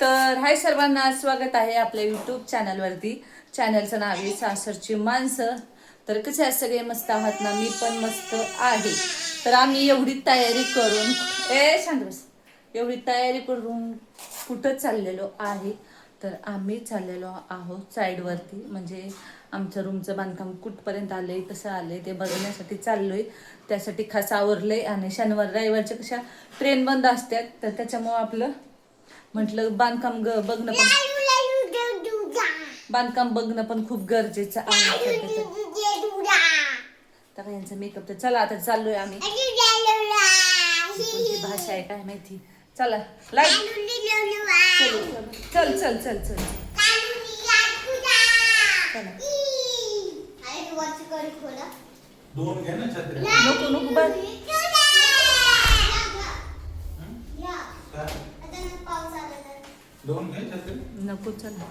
तर हाय सर्वांना स्वागत आहे आपल्या यूट्यूब चॅनलवरती चॅनलचं नाव आहे सासरची माणसं. तर कसे आहेत सगळे? मस्त आहात ना? मी पण मस्त आहे. तर आम्ही एवढी तयारी करून ए छान एवढी तयारी करून कुठं चाललेलो आहे? तर आम्ही चाललेलो आहोत साईडवरती म्हणजे आमच्या रूमचं बांधकाम कुठपर्यंत आलं आहे कसं आलं आहे ते बघण्यासाठी आहे त्यासाठी खास आहे आणि शनिवार रविवारच्या कशा ट्रेन बंद असतात तर त्याच्यामुळं आपलं म्हटलं बांधकाम ग बघणं पण बांधकाम बघणं पण खूप गरजेचं आहे. तर यांचं मेकअप तर चला आता चाललोय आम्ही. कोणती भाषा आहे काय माहिती? चला लाइट चल चल चल चल. चल. चला दोन घे ना छत्री नको नको बस. दोन घे छत्री नको चला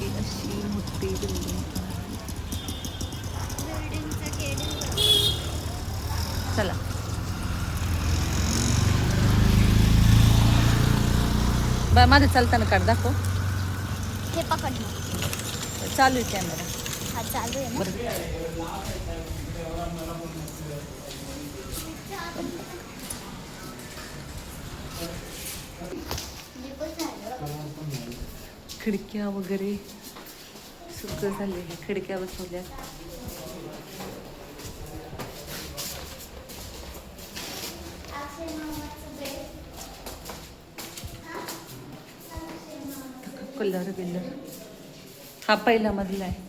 ही अशी मोठी बिल्डिंग चला बरं माझं चालताना काढ दाखव. हे पकड चालू आहे कॅमेरा हा चालू आहे ना. खिडक्या वगैरे सगळं झाले हे खिडक्या बसवल्या कलर बिलर हा पहिला मधला आहे.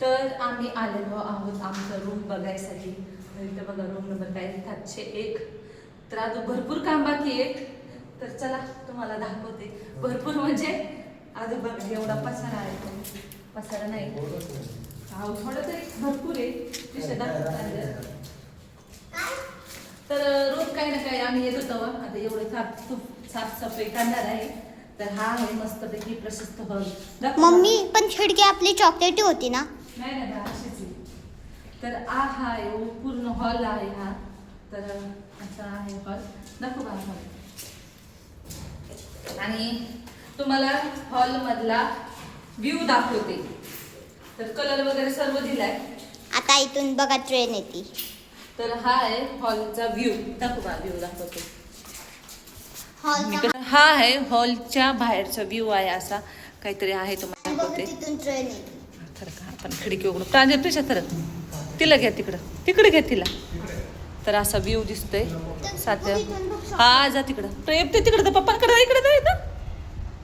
तर आम्ही आलेलो आहोत आमचं रूम बघायसाठी. तर इथं बघा रूम नंबर काय? सातशे एक. तर अजून भरपूर काम बाकी आहे तर चला तुम्हाला दाखवते. भरपूर म्हणजे अजून बघा एवढा पसारा आहे. तो. पसारा नाही. अहो थोडं तरी भरपूर आहे. पिशव्या दाखवत तर रोज काही ना काही आम्ही येत होतो. आता एवढं साफ साफसफाई करणार आहे. तर हा आहे मस्तपैकी प्रशस्त हॉल. दाखव. मम्मी पण खिडकी आपली चॉकलेटी होती ना? नाही नाही बा, अशीच आहे. तर आ हा आहे ओ, पूर्ण हॉल आहे हा. तर असा आहे हॉल. दाखव हॉल. आणि तुम्हाला हॉल मधला व्ह्यू दाखवते. तर कलर वगैरे सर्व दिलाय. आता इथून बघा ट्रेन येते. तर हा आहे हॉलचा व्ह्यू दाखव व्ह्यू दाखवते. हा आहे हॉलच्या बाहेरचा व्ह्यू आहे असा. काहीतरी आहे तुम्हाला येते का आपण खिडकी उघडू. प्रांजल तुझ्या तर तिला घ्या तिकडं. तिकडे घ्या तिला. तर असा व्ह्यू दिसतोय. सात्या हा जा तिकडं. प्रेम ते तिकडं पप्पांकडे इकडे जा इथं.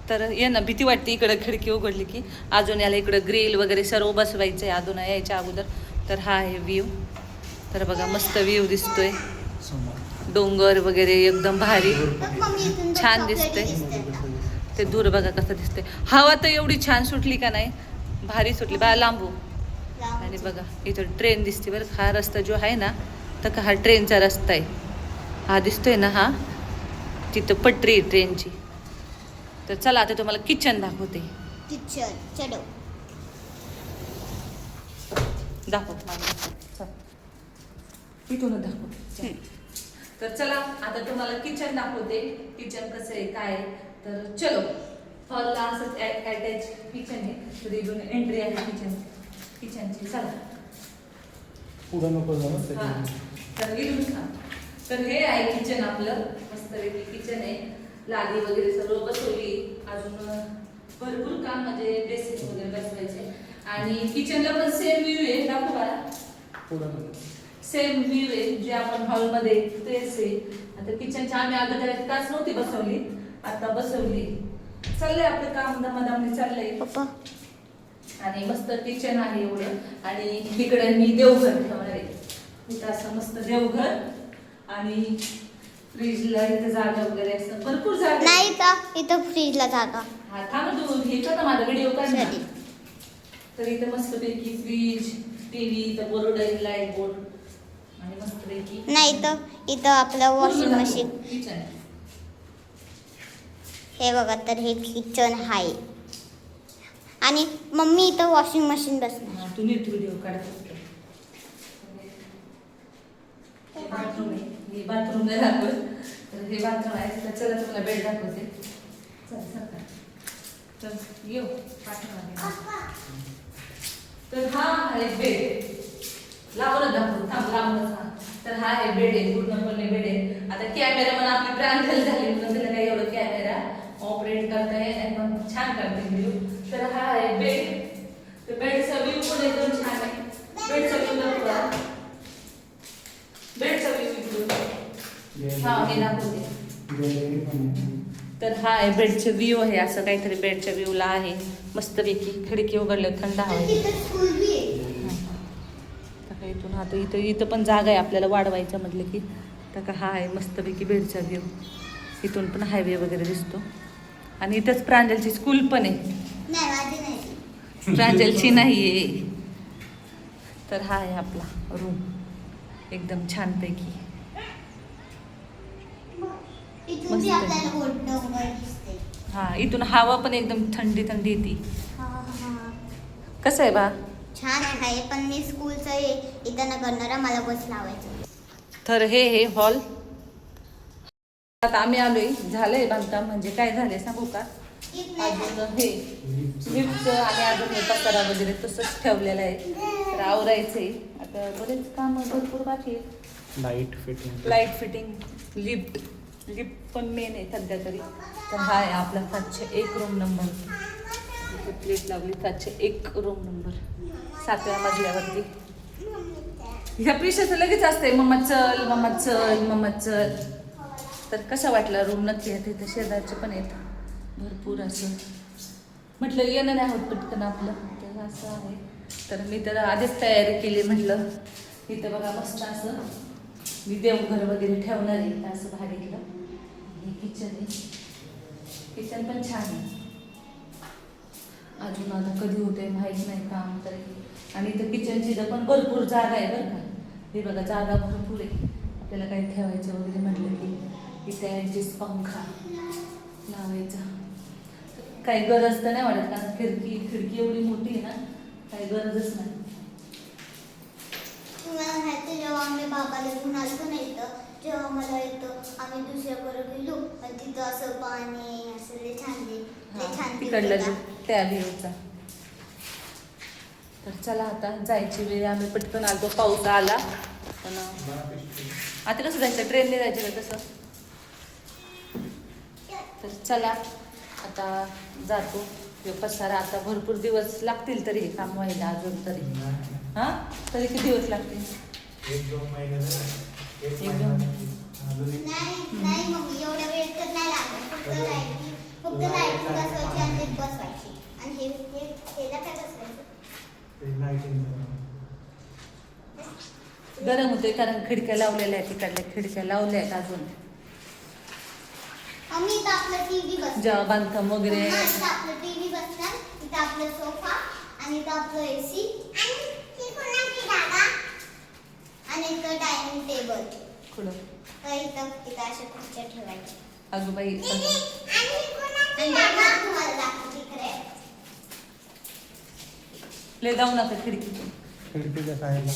तर ये ना भीती वाटते इकडं खिडकी उघडली की. अजून याला इकडं ग्रिल वगैरे सर्व बसवायचं आहे अजून यायच्या अगोदर. तर हा आहे व्ह्यू तर बघा मस्त व्ह्यू दिसतोय. डोंगर वगैरे एकदम भारी. छान आता. ते दूर बघा कसं दिसतंय. हवा तर एवढी छान सुटली का नाही? भारी सुटली. बा लांबू. आणि बघा इथं ट्रेन दिसते बरं का. हा रस्ता जो आहे ना तर का हा ट्रेनचा रस्ता आहे. हा दिसतोय ना हा? तिथं पटरी आहे ट्रेनची. तर चला आता तुम्हाला किचन दाखवते. किचन चलो. दाखव. इथूनच दाखव चल. तर चला आता तुम्हाला किचन दाखवते. किचन कसं आहे काय. तर चलो. हॉलला असंच अटॅच किचन आहे. तर इथून एंट्री आहे किचन किचनची चला. पुढं नको हा. तर इथून खा. तर हे आहे किचन आपलं. मस्तपैकी किचन आहे. लादी वगैरे सर्व बसवली. अजून भरपूर काम म्हणजे बेसिक वगैरे बसवायचे. आणि किचनला पण सेम व्ह्यू आहे. दाखव पुढं नको. सेम व्ह्यू आहे जे आपण हॉलमध्ये तेच आहे आता किचनच्या आम्ही अगोदर काच नव्हती बसवली. आता बसवली. चाललंय आपलं काम दमादमाने चाललंय. पप्पा. आणि मस्त किचन आहे एवढं. आणि इकडे मी देवघर ठेवणार आहे. इथं असं मस्त देवघर. आणि फ्रीजला इथं जागा वगैरे असं भरपूर जागा आहे. नाही का इथं फ्रीजला जागा. हा थांब तू हे कर ना माझा व्हिडिओ काढ ना. Sorry. तर इथं मस्त पैकी फ्रीज टीव्ही इथं बोर्ड लाइट बोर्ड नाही इथं इथं आपलं वॉशिंग मशीन हे बघा तर हे किचन आहे. आणि मम्मी इथं वॉशिंग मशीन बसणार बाथरूम नाही दाखवत. तर हे बाथरूम आहे. तर चला तुम्हाला बेड दाखवते. चल सरका चल. येऊ तर हा आहे बेड लावूनच दाखवू थांब लावूनच हा. तर हा आहे बेड आहे पूर्णपणे बेड आहे. आता कॅमेरा पण आपली प्रांजल झाली म्हणून त्याला काही एवढं कॅमेरा ऑपरेट करता येत नाही पण छान करते व्हिडिओ तर हा आहे बेड. तर बेडचा व्ह्यू पण एकदम छान आहे. बेडचा व्ह्यू दाखवा बेडचा व्ह्यू हा हे दाखवते. तर हा आहे बेडचे व्ह्यू आहे असं काहीतरी बेडच्या व्ह्यूला आहे. मस्तपैकी खिडकी उघडले थंड हवा आहे. तर इथं इथं पण जागा आहे आपल्याला वाढवायचं म्हटलं की. तर का हा आहे मस्तपैकी बेडचा व्ह्यू इथून पण हायवे वगैरे दिसतो. आणि इथंच प्रांजलची स्कूल पण आहे. प्रांजलची नाही. आहे तर हा आहे आपला रूम एकदम छानपैकी. हा इथून हवा पण एकदम थंडी थंडी येते. हा, हा. कसं आहे बा? छान आहे पण मी स्कूलचं हे इथं न करणार मला बस लावायचं. तर हे हे हॉल. आता आम्ही आलोय. झालंय बांधकाम म्हणजे काय झालंय सांगू का? अजून हे लिफ्टचं आणि अजून हे पसारा वगैरे तसंच ठेवलेलं आहे. तर आवरायचंय. आता बरेच काम भरपूर बाकी light fitting light fitting lift lift पण मेन आहे सध्या तरी. तर हा आहे आपला सातशे एक रूम नंबर प्लेट लावली. सातशे एक रूम नंबर सातव्या मजल्यावरती. ह्या पिशाचं लगेच असते मम्मा चल मम्मा चल मम्मा चल. तर कसा वाटला रूम नक्की? आहे तिथे शेजारचे पण आहेत. भरपूर असं. म्हटलं येणं नाही होत पटकन आपलं. तर असं आहे. तर मी तर आधीच तयारी केली म्हटलं. इथं बघा मस्त असं. मी देवघर वगैरे ठेवणार आहे. असं भाडीतलं हे किचन आहे. किचन पण छान आहे. अजून आता कधी होते माहीत नाही काम तरी. आणि इथं किचनची पण भरपूर जागा आहे बरं का. हे बघा जागा भरपूर आहे. आपल्याला काही ठेवायचं वगैरे म्हटलं की इथे ॲडजस्ट पंखा लावायचा. काही गरज तर नाही वाटत कारण खिडकी खिडकी एवढी मोठी आहे ना काही गरजच नाही. तुम्हाला माहिती जेव्हा आम्ही बाबाला घेऊन आलो ना इथं जेव्हा मला येतं आम्ही दुसऱ्याकडे गेलो. आणि तिथं असं पाणी असं लय छान छान तिकडला. त्या व्ह्यूचा तर चला आता जायची वेळ आम्ही पटकन आलतो पाऊस आला. पण आता कसं जायचं? ट्रेनने जायचं का कसं तर चला आता जातो. पसारा आता भरपूर दिवस लागतील तरी हे काम व्हायला अजून तरी. हा? तरी किती दिवस लागतील? एक दोन महिने गरम होते कारण खिडक्या लावलेल्या आहेत तिकडल्या खिडक्या लावल्या आहेत अजून. जेव्हा बांधकाम वगैरे हा, इथं ले जाऊ नका खिडकीतून खिडकीच्या साईडला